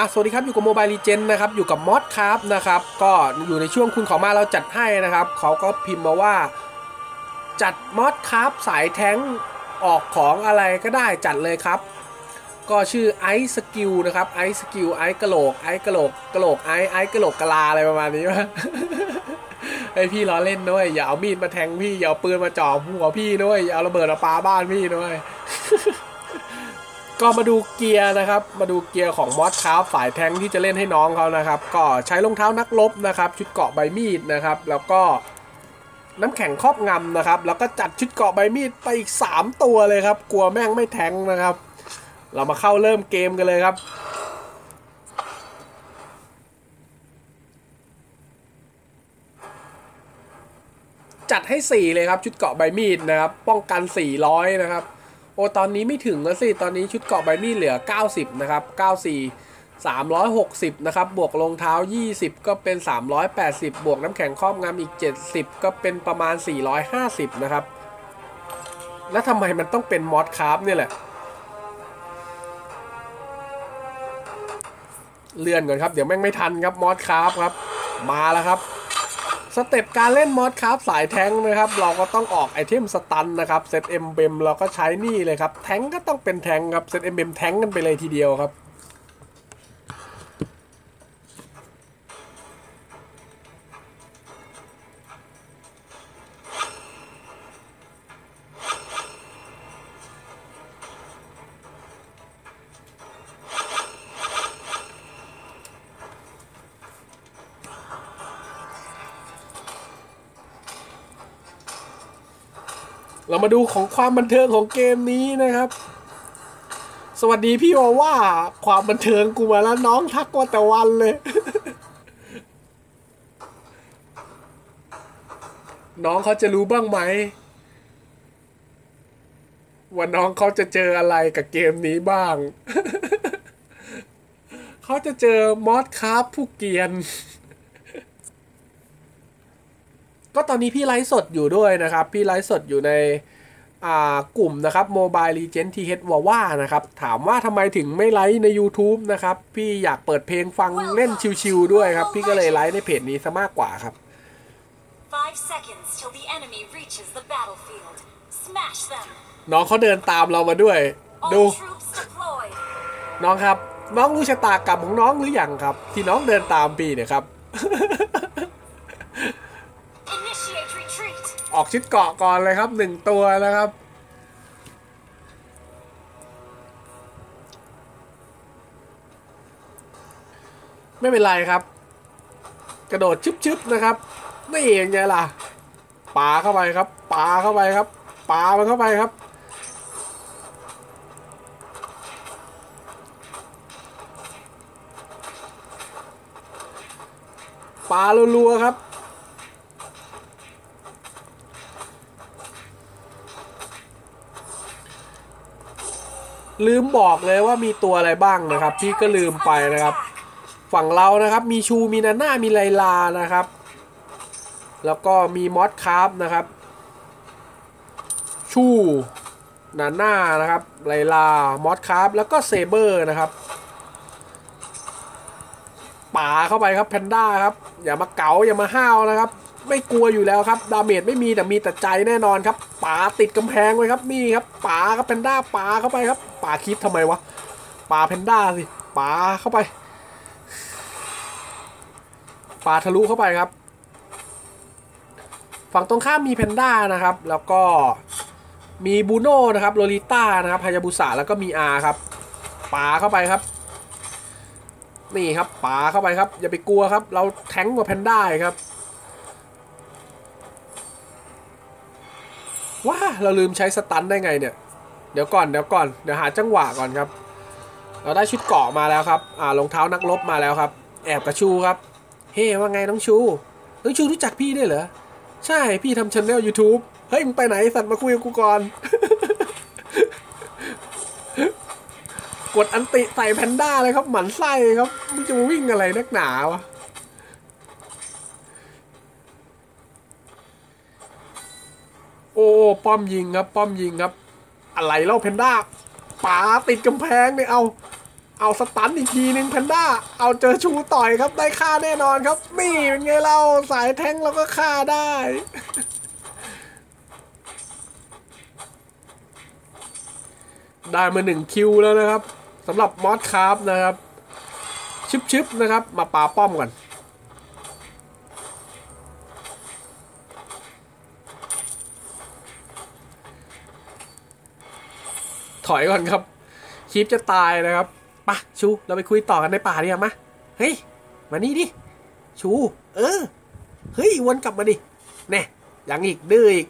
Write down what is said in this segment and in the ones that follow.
อะสวัสดีครับ อยู่กับโมบายลีเจนนะครับ อยู่กับมอสครับนะครับ ก็อยู่ในช่วงคุณขอมาเราจัดให้นะครับ เขาก็พิมพ์มาว่า จัดมอสครับสายแท้งออกของอะไรก็ได้จัดเลยครับ ก็ชื่อไอซ์สกิลนะครับไอซ์สกิลไอซ์กระโหลกไอซ์กระโหลกกระโหลกไอซ์ไอซ์กระโหลกกะลาอะไรประมาณนี้วะไอพี่ล้อเล่นด้วยอย่าเอามีดมาแทงพี่อย่าเอาปืนมาจ่อหัวพี่ด้วยอย่าเอาระเบิดมาปาบ้านพี่ด้วย ก็มาดูเกียร์นะครับ มาดูเกียร์ของมอสคราฟฝ่ายแทงที่จะเล่นให้น้องเขานะครับ ก็ใช้รองเท้านักรบนะครับ ชุดเกาะใบมีดนะครับ แล้วก็น้ำแข็งครอบงำนะครับ แล้วก็จัดชุดเกาะใบมีดไปอีก 3 ตัวเลยครับ กลัวแม่งไม่แทงนะครับ เรามาเข้าเริ่มเกมกันเลยครับจัดให้ 4 เลยครับ ชุดเกาะใบมีดนะครับ ป้องกัน 400 นะครับ โอ้ตอนนี้ไม่ถึงแล้วสิ ตอนนี้ชุดเกาะใบมีดเหลือ 90 นะครับ 94 360 นะครับ บวกรองเท้า 20 ก็เป็น 380 บวกน้ำแข็งครอบงำอีก 70 ก็เป็นประมาณ 450 นะครับ แล้วทำไมมันต้องเป็นมอดคราฟเนี่ยแหละ เลื่อนก่อนครับ เดี๋ยวแม่งไม่ทันครับมอดคราฟครับ มาแล้วครับ สเต็ปการเล่นมอดคราฟสายแทงนะครับ เราก็ต้องออกไอเทมสตันนะครับเซตเอ็มเบมเราก็ใช้นี่เลยครับ แทงก็ต้องเป็นแทงครับเซตเอ็มเบมแทงกันไปเลยทีเดียวครับ เรามาดูของความบันเทิงของเกมนี้นะครับ สวัสดีพี่วาว่าความบันเทิงกูมาแล้วน้องทักว่าแต่วันเลย น้องเขาจะรู้บ้างไหมว่าน้องเขาจะเจออะไรกับเกมนี้บ้าง เขาจะเจอมอสคราผู้เกียน ก็ตอนนี้พี่ไลฟ์สดอยู่ด้วยนะครับ พี่ไลฟ์สดอยู่ในอ่ากลุ่มนะครับ Mobile Legend TH w a w a นะครับ ถามว่าทำไมถึงไม่ไลฟ์ใน YouTube นะครับ พี่อยากเปิดเพลงฟังเล่นชิวๆด้วยครับ พี่ก็เลยไลฟ์ในเพจนี้ซะมากกว่าครับ Five seconds till the enemy reaches the battlefield. Smash them. น้องเขาเดินตามเรามาด้วย ดู All troops deployed. น้องครับ น้องรู้ชะตากรรมของน้องหรือยังครับ ที่น้องเดินตามพี่เนี่ยครับ ออกชุดเกาะก่อนเลยครับหนึ่งตัวนะครับไม่เป็นไรครับ กระโดดชึบๆนะครับนี่เองไงล่ะปาเข้าไปครับปาเข้าไปครับปามันเข้าไปครับ ปารัวๆครับ ลืมบอกเลยว่ามีตัวอะไรบ้างนะครับ พี่ก็ลืมไปนะครับ ฝั่งเรานะครับ มีชูมีนาน่ามีไลลานะครับ แล้วก็มีมอสคราฟนะครับ ชูนาน่านะครับไลลามอสคราฟแล้วก็เซเบอร์นะครับป่าเข้าไปครับแพนด้าครับ อย่ามาเก๋าอย่ามาห้าวนะครับ ไม่กลัวอยู่แล้วครับ ดาเมจไม่มีแต่มีแต่ใจแน่นอนครับป่าติดกำแพงไว้ครับนี่ครับป่าครับแพนด้าป่าเข้าไปครับป่าคิดทำไมวะป่าแพนด้าสิป่าเข้าไปป่าทะลุเข้าไปครับ ฝั่งตรงข้ามมีแพนด้านะครับ แล้วก็มีบูโน่นะครับโลลิต้านะครับฮายาบุสะแล้วก็มีอาครับป่าเข้าไปครับนี่ครับป่าเข้าไปครับ อย่าไปกลัวครับ เราแทงกว่าแพนด้าครับ เราลืมใช้สตันได้ไงเนี่ย เดี๋ยวก่อนเดี๋ยวก่อนเดี๋ยวหาจังหวะก่อนครับ เราได้ชุดเกาะมาแล้วครับอ่ารองเท้านักรบมาแล้วครับ แอบกับชูครับ เฮ้ว่าไงน้องชู น้องชูรู้จักพี่ด้วยเหรอ ใช่พี่ทำช anel YouTube เฮ้ยมึงไปไหนสัตว์มาคุยกับกูก่อน กดอันติใส่แพนด้าเลยครับ หมันไส้ครับมึงจะมาวิ่งอะไรนักหนาวะ โอ้ ป้อมยิงครับ ป้อมยิงครับ อะไรเล่าแพนด้าป๋าติดกำแพงเนี่ยเอาเอาสตันอีกทีนึงแพนด้า เอาเจอชูต่อยครับได้ฆ่าแน่นอนครับ นี่เป็นไงเราสายแทงเราก็ฆ่าได้ ได้มาหนึ่งคิวแล้วนะครับสำหรับมอสคาร์ฟนะครับชึบๆนะครับ มาปาป้อมก่อน ถอยก่อนครับคลิปจะตายนะครับปะชู เราไปคุยต่อกันในป่าดีกว่ามาเฮ้ย มานี่ดิ ชู เออ เฮ้ย วนกลับมาดิ แน่ยังอีกดื้ออีก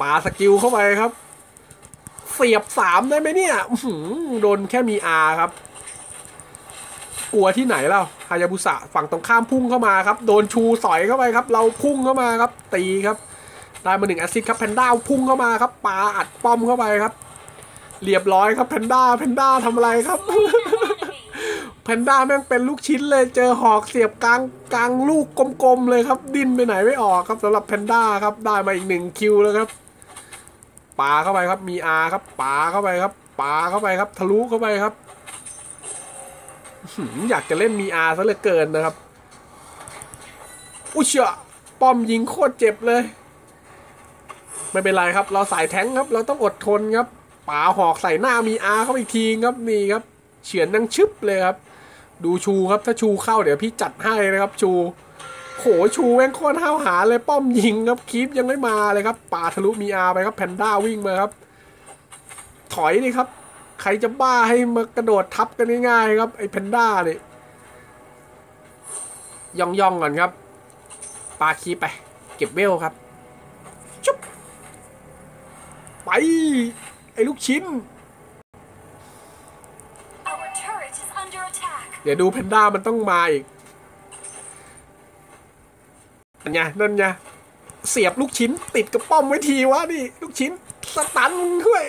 ป่าสกิลเข้าไปครับ เสียบสามได้ไหมเนี่ยหือโดนแค่มีอาครับ กลัวที่ไหนเล่าฮายาบุสะฝั่งตรงข้ามพุ่งเข้ามาครับ โดนชูสอยเข้าไปครับ เราพุ่งเข้ามาครับ ตีครับ ได้มาหนึ่งแอสซิสครับแพนด้าพุ่งเข้ามาครับปาอัดป้อมเข้าไปครับ เรียบร้อยครับแพนด้าแพนด้าทำอะไรครับแพนด้าแม่งเป็นลูกชิ้นเลยเจอหอกเสียบกลางกลางลูกกลมๆเลยครับ ดิ้นไปไหนไม่ออกครับสำหรับแพนด้าครับได้มาอีกหนึ่งคิวแล้วครับปาเข้าไปครับมีอาครับปาเข้าไปครับปาเข้าไปครับ ทะลุเข้าไปครับอยากจะเล่นมีอาซะเหลือเกินนะครับ อุ้ยเชี่ยป้อมยิงโคตรเจ็บเลย ไม่เป็นไรครับ เราสายแท้งครับ เราต้องอดทนครับป่าหอกใส่หน้ามีอาเข้าอีกทีครับนี่ครับ เฉือนนังชึบเลยครับ ดูชูครับถ้าชูเข้าเดี๋ยวพี่จัดให้นะครับ ชูโหชูแม่งโคตรห้าวหาเลยป้อมยิงครับคีปยังไม่มาเลยครับป่าทะลุมีอาไปครับแพนด้าวิ่งมาครับ ถอยดิครับ ใครจะบ้าให้มากระโดดทับกันง่ายๆครับไอ้แพนด้าเนี่ยย่องๆก่อนครับปาคีปไป เก็บเวลครับจุ๊บ ไป ไอ้ลูกชิ้น Our turret is under attack. เดี๋ยวดูแพนด้ามันต้องมาอีกนั่นไงนั่นไงเสียบลูกชิ้นติดกระป้อมไว้ทีวะนี่ ลูกชิ้นสตันมึงด้วย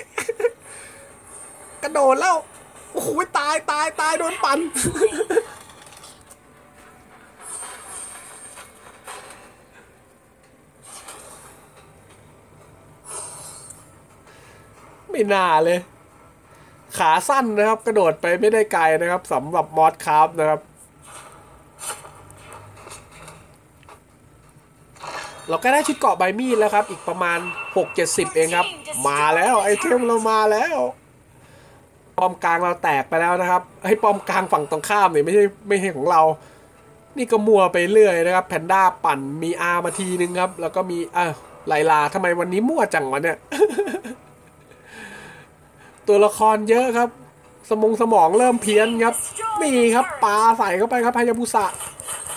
กระโดดแล้ว โอ้โหตายตายตายโดนปัน ไม่น่าเลย ขาสั้นนะครับ กระโดดไปไม่ได้ไกลนะครับสำหรับมอสคาร์ฟนะครับ เราก็ได้ชุดเกาะใบมีดแล้วครับ อีกประมาณ 6-70 เองครับ มาแล้วไอเทมเรามาแล้วป้อมกลางเราแตกไปแล้วนะครับไอ้ป้อมกลางฝั่งตรงข้ามเนี่ยไม่ใช่ไม่ใช่ของเรา นี่ก็มัวไปเรื่อยนะครับ แพนด้าปั่นมีอามาทีนึงครับ แล้วก็มีอะไลลาทำไมวันนี้มั่วจังวะเนี่ย ตัวละครเยอะครับ สมองสมองเริ่มเพี้ยนครับนี่ครับปลาใส่เข้าไปครับฮายาบุสะ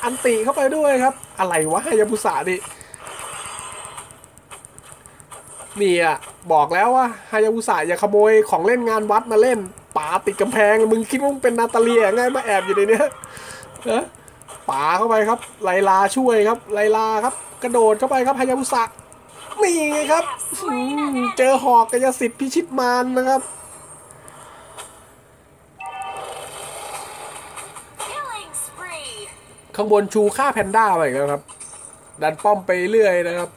อันติเข้าไปด้วยครับ อะไรวะฮายาบุสะนี่นี่อะบอกแล้วว่าฮายาบุสะอย่าขโมยของเล่นงานวัดมาเล่นป่าติดกำแพงมึงคิดว่ามึงเป็นนาตาเลียไงมาแอบอยู่ในเนี้ยฮะป่าเข้าไปครับ ไลลาช่วยครับไลลาครับ กระโดดเข้าไปครับฮายาบุสะนี่ไงครับ เจอหอกกายสิทธิ์พิชิตมารนะครับ ข้างบนชูฆ่าแพนด้าไปอีกแล้วครับ ดันป้อมไปเรื่อยนะครับ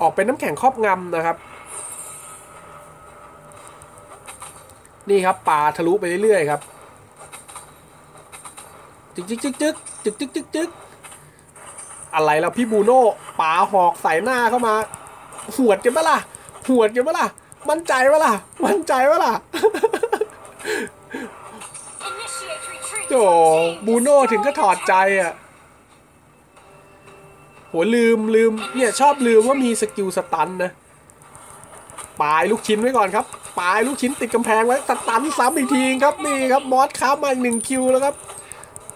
ออกเป็นน้ำแข็งครอบงำนะครับ นี่ครับปลาทะลุไปเรื่อยๆครับจึกจึกจึกจึกจึกจึกจึกจึกอะไรแล้วพี่บูโน่ปาหอกใส่หน้าเข้ามาหวดกันปะล่ะ หวดกันปะล่ะ มั่นใจปะล่ะ มั่นใจปะล่ะ Initiate retreat. โอ้บูโน่ถึงก็ถอดใจอะโหลืมลืมเนี่ยชอบลืมว่ามีสกิลสตันนะปลายลูกชิ้นไว้ก่อนครับปลายลูกชิ้นติดกำแพงไว้สตันซ้ำอีกทีครับนี่ครับมอสครับมาอีกหนึ่งคิวแล้วครับ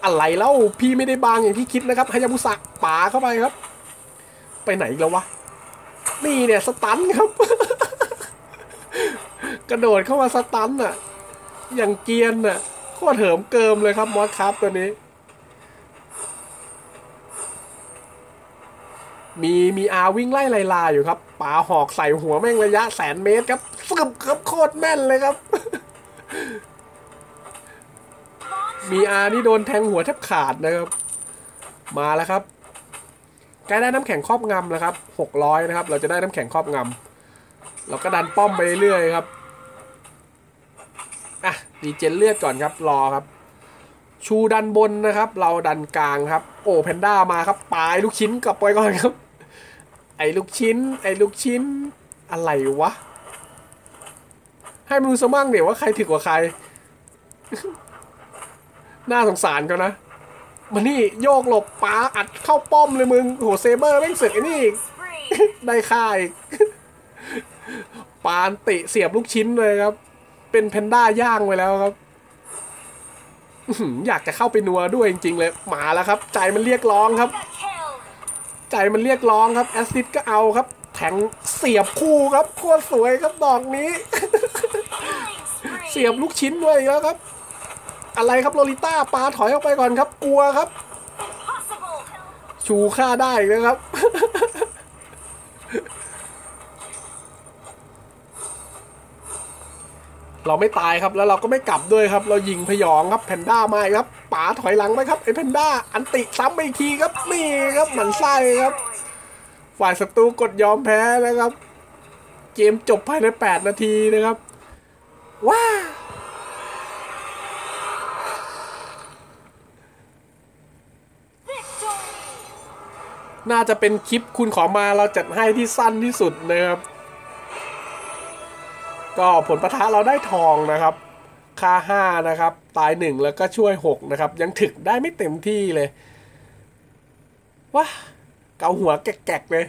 อะไรเล่าพี่ไม่ได้บางอย่างที่คิดนะครับฮายาบุสะปาเข้าไปครับ ไปไหนอีกแล้ววะ นี่เนี่ยสตันครับ กระโดดเข้ามาสตันอะ อย่างเกียนอะโคตรเหิมเกิมเลยครับมอสครับตัวนี้ มีมีอาวิ่งไล่ไลลาอยู่ครับป่าหอกใส่หัวแม่งระยะแสนเมตรครับฟึบครับโคตรแม่นเลยครับ มีอานี่โดนแทงหัวแทบขาดนะครับ มาแล้วครับ กล้ได้น้ำแข็งครอบงำแล้วครับ600นะครับ เราจะได้น้ำแข็งครอบงำเราก็ดันป้อมไปเรื่อยๆครับอะดีเจนเลือดก่อนครับรอครับ ชูดันบนนะครับ เราดันกลางครับ โอ้แพนด้ามาครับปลายลูกชิ้นกลับไปก่อนครับ ไอ้ลูกชิ้น ไอ้ลูกชิ้น อะไรวะ ให้มันดูสมั่งเดี๋ยวว่าใครถึกกว่าใคร น่าสงสารเขานะ มานี่โยกหลบปาอัดเข้าป้อมเลยมึงโหเซเบอร์แม่งเสร็จไอ้นี่ ได้ค่าอีกปานติเสียบลูกชิ้นเลยครับ เป็นแพนด้าย่างไปแล้วครับอยากจะเข้าไปนัวด้วยจริงๆเลย หมาแล้วครับ ใจมันเรียกร้องครับ ใจมันเรียกร้องครับ แอสซิดก็เอาครับ แทงเสียบคู่ครับโคตรสวยครับดอกนี้ เสียบลูกชิ้นด้วยแล้วครับ อะไรครับโลลิต้าปาถอยออกไปก่อนครับ กลัวครับ ชูค่าได้นะครับ เราไม่ตายครับแล้วเราก็ไม่กลับด้วยครับ เรายิงพยองครับแพนด้ามาครับป๋าถอยหลังไปครับไอ้แพนด้าอันติซ้ำไปอีกทีครับนี่ครับหมันไส้ครับ ฝ่ายศัตรูกดยอมแพ้นะครับ เกมจบภายใน 8 นาทีนะครับ ว้า น่าจะเป็นคลิปคุณขอมาเราจัดให้ที่สั้นที่สุดนะครับ ก็ผลประทะเราได้ทองนะครับ ค่า 5 นะครับ ตาย 1 แล้วก็ช่วย 6 นะครับ ยังถึกได้ไม่เต็มที่เลยว้าเกาหัวแกกๆเลย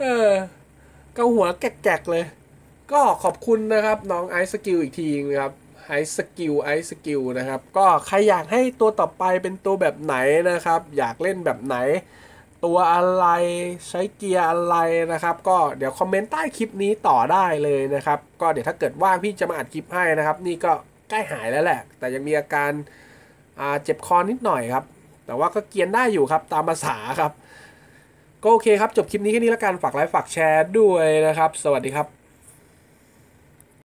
เออ เกาหัวแกกๆเลย ก็ขอบคุณนะครับน้องไอซ์สกิลอีกทีนะครับไอซ์สกิลไอซ์สกิลนะครับ ก็ใครอยากให้ตัวต่อไปเป็นตัวแบบไหนนะครับ อยากเล่นแบบไหน ตัวอะไรใช้เกียร์อะไรนะครับ ก็เดี๋ยวคอมเมนต์ใต้คลิปนี้ต่อได้เลยนะครับ ก็เดี๋ยวถ้าเกิดว่างพี่จะมาอัดคลิปให้นะครับ นี่ก็ใกล้หายแล้วแหละ แต่ยังมีอาการาเจ็บคอนิดหน่อยครับ แต่ว่าก็เกียนได้อยู่ครับตามภาษาครับ ก็โอเคครับ จบคลิปนี้แค่นี้แล้วกันฝากไลค์ฝากแชร์ด้วยนะครับ สวัสดีครับ